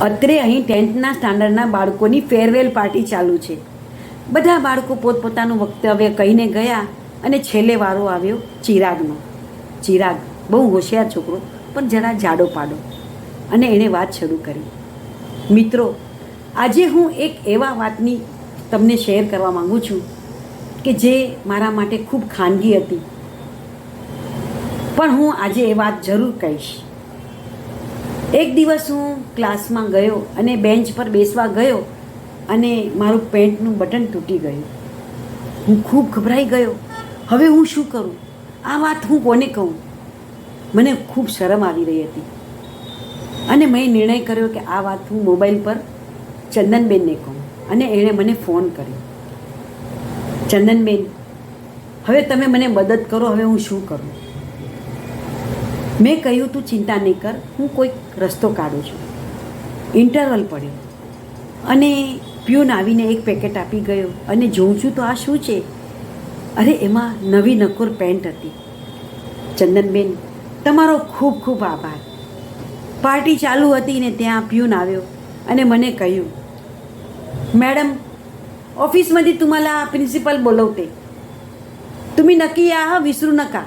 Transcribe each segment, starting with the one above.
અત્રે અહીં ટેન્થના સ્ટાન્ડર્ડના બાળકોની ફેરવેલ પાર્ટી ચાલુ છે. બધા બાળકો પોતપોતાનું વક્તવ્ય કહીને ગયા અને છેલ્લે વારો આવ્યો ચિરાગનો. ચિરાગ, બહુ હોશિયાર છોકરો, પણ જરા જાડો પાડો. અને એણે વાત શરૂ કરી. મિત્રો, આજે હું એક એવા વાતની તમને શેર કરવા માંગુ છું કે જે મારા માટે ખૂબ ખાનગી હતી. પણ હું આજે એ વાત જરૂર કહીશ. એક દિવસ હું ક્લાસમાં ગયો અને બેન્ચ પર બેસવા ગયો અને મારું પેન્ટનું બટન તૂટી ગયું. હું ખૂબ ગભરાઈ ગયો. હવે હું શું કરું? આ વાત હું કોને કહું? મને ખૂબ શરમ આવી રહી હતી. અને મેં નિર્ણય કર્યો કે આ વાત હું મોબાઈલ પર ચંદનબેનને કહું. અને એણે મને ફોન કર્યો. ચંદનબેન, હવે તમે મને મદદ કરો, હવે હું શું કરું? મેં કહ્યું તું ચિંતા નહીં કર હું કોઈક રસ્તો કાઢું છું ઇન્ટરવલ પડ્યો અને પ્યુન આવીને એક પેકેટ આપી ગયો અને જોઉં છું તો આ શું છે અરે એમાં નવી નકોર પેન્ટ હતી ચંદનબેન તમારો ખૂબ ખૂબ આભાર પાર્ટી ચાલુ હતી ને ત્યાં પ્યુન આવ્યો અને મને કહ્યું मॅडम ऑफिसमध्ये तुम्हाला प्रिन्सिपल बोलवते तुम्ही नक्की या हा विसरू नका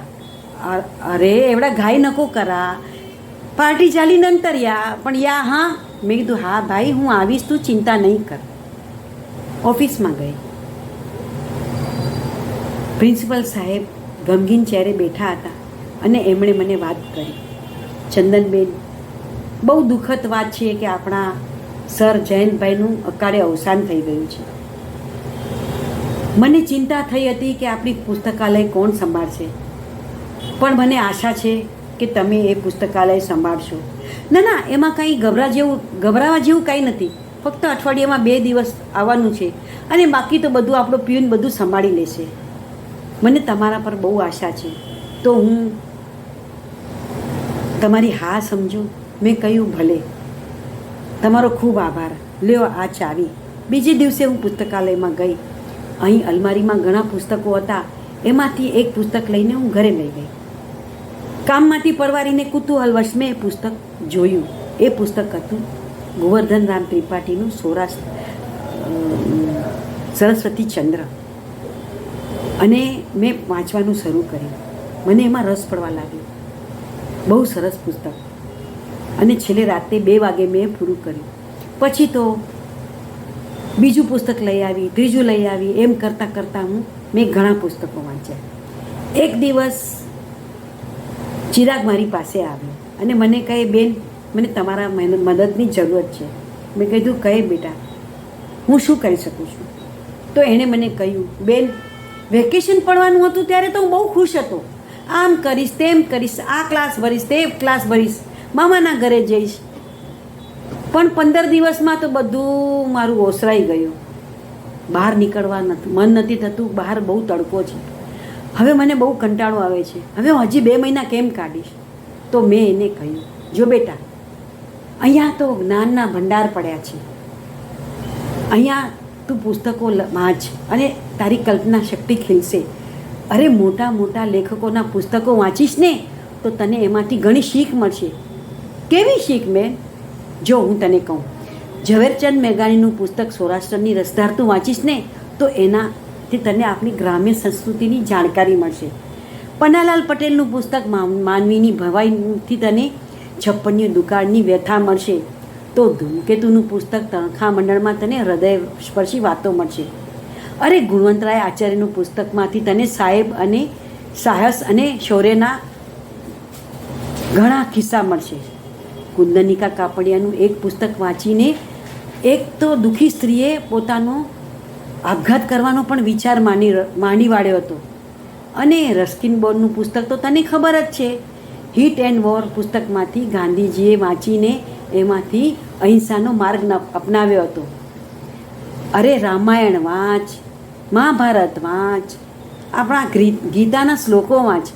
અરે, એવડા ઘાય નકો કરા. પાર્ટી ચાલી નંતર યા. પણ યા, હા, મેં કીધું, હા, ભાઈ, હું આવીશ, તું ચિંતા નહીં કર. ઓફિસમાં ગઈ. પ્રિન્સિપલ સાહેબ ગમગીન ચહેરે બેઠા હતા અને એમણે મને વાત કરી. ચંદનબેન, બહુ દુઃખદ વાત છે કે આપણા સર જયંતભાઈનું અકાળે અવસાન થઈ ગયું છે. મને ચિંતા થઈ હતી કે આપણી પુસ્તકાલય કોણ સંભાળશે. પણ મને આશા છે કે તમે એ પુસ્તકાલય સંભાળશો. ના ના, એમાં કંઈ ગભરા જેવું, ગભરાવા જેવું કંઈ નથી. ફક્ત અઠવાડિયામાં બે દિવસ આવવાનું છે અને બાકી તો બધું આપણો પ્યુન બધું સંભાળી લેશે. મને તમારા પર બહુ આશા છે. તો હું તમારી હા સમજું, મેં કહ્યું ભલે. તમારો ખૂબ આભાર. લ્યો, આ ચાવી. બીજે દિવસે હું પુસ્તકાલયમાં ગઈ. અહીં અલમારીમાં ઘણા પુસ્તકો હતા. એમાંથી એક પુસ્તક લઈને હું ઘરે લઈ ગઈ. કામમાંથી પરવારીને કુતૂહલવશ મેં એ પુસ્તક જોયું. એ પુસ્તક હતું ગોવર્ધન રામ ત્રિપાઠીનું સૌરાષ્ટ્ર સરસ્વતી ચંદ્ર. અને મેં વાંચવાનું શરૂ કર્યું. મને એમાં રસ પડવા લાગ્યો. બહુ સરસ પુસ્તક. અને છેલ્લે રાતે બે વાગે મેં પૂરું કર્યું. પછી તો બીજું પુસ્તક લઈ આવી, ત્રીજું લઈ આવી, એમ કરતાં કરતાં હું મેં ઘણા પુસ્તકો વાંચ્યા. એક દિવસ ચિરાગ મારી પાસે આવ્યો. અને મને કહે, બેન, મને તમારા મદદની જરૂરત છે. મેં કીધું, કહે બેટા, હું શું કરી શકું છું? તો એણે મને કહ્યું, બેન, વેકેશન પડવાનું હતું ત્યારે તો હું બહુ ખુશ હતો. આમ કરીશ, તેમ કરીશ, આ ક્લાસ ભરીશ, તે ક્લાસ ભરીશ, મામાના ઘરે જઈશ. પણ પંદર દિવસમાં તો બધું મારું ઓસરાઈ ગયું. બહાર નીકળવા નથી, મન નથી થતું, બહાર બહુ તડકો છે. હવે મને બહુ કંટાળો આવે છે. હવે હું હજી બે મહિના કેમ કાઢીશ? તો મેં એને કહ્યું, જો બેટા, અહીંયા તો જ્ઞાનના ભંડાર પડ્યા છે. અહીંયા તું પુસ્તકો વાંચ અને તારી કલ્પના શક્તિ ખીલશે. અરે મોટા મોટા લેખકોના પુસ્તકો વાંચીશ ને, તો તને એમાંથી ઘણી શીખ મળશે. કેવી શીખ મેં જો હું તને કહું ઝવેરચંદ મેઘાણીનું પુસ્તક સૌરાષ્ટ્રની રસધાર તું વાંચીશ ને, તો એનાથી તને આપણી ગ્રામ્ય સંસ્કૃતિની જાણકારી મળશે. પન્નાલાલ પટેલનું પુસ્તક માન- માનવીની ભવાઈથી તને છપ્પનની દુકાળની વ્યથા મળશે. તો ધૂમકેતુનું પુસ્તક તણખા મંડળમાં તને હૃદય સ્પર્શી વાતો મળશે. અરે ગુણવંતરાય આચાર્યનું પુસ્તકમાંથી તને સાહેબ અને સાહસ અને શૌર્યના ઘણા કિસ્સા મળશે. કુંદનિકા કાપડિયાનું એક પુસ્તક વાંચીને એક તો દુઃખી સ્ત્રીએ પોતાનો આપઘાત કરવાનો પણ વિચાર માની માની વાળ્યો હતો. અને રસ્કિન બોર્ડનું પુસ્તક તો તને ખબર જ છે. હિટ એન્ડ વોર પુસ્તકમાંથી ગાંધીજીએ વાંચીને એમાંથી અહિંસાનો માર્ગ અપનાવ્યો હતો. અરે રામાયણ વાંચ, મહાભારત વાંચ, આપણા ગીતાના શ્લોકો વાંચ.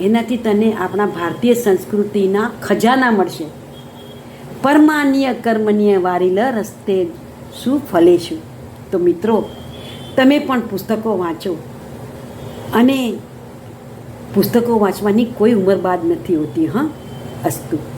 એનાથી તને આપણા ભારતીય સંસ્કૃતિના ખજાના મળશે. પરમાન્ય કર્મનીય વારીલ રસ્તે શું ફલેશું? તો મિત્રો તમે પણ પુસ્તકો વાંચો. અને પુસ્તકો વાંચવાની કોઈ ઉંમર બાદ નથી હોતી હા? અસ્તુ.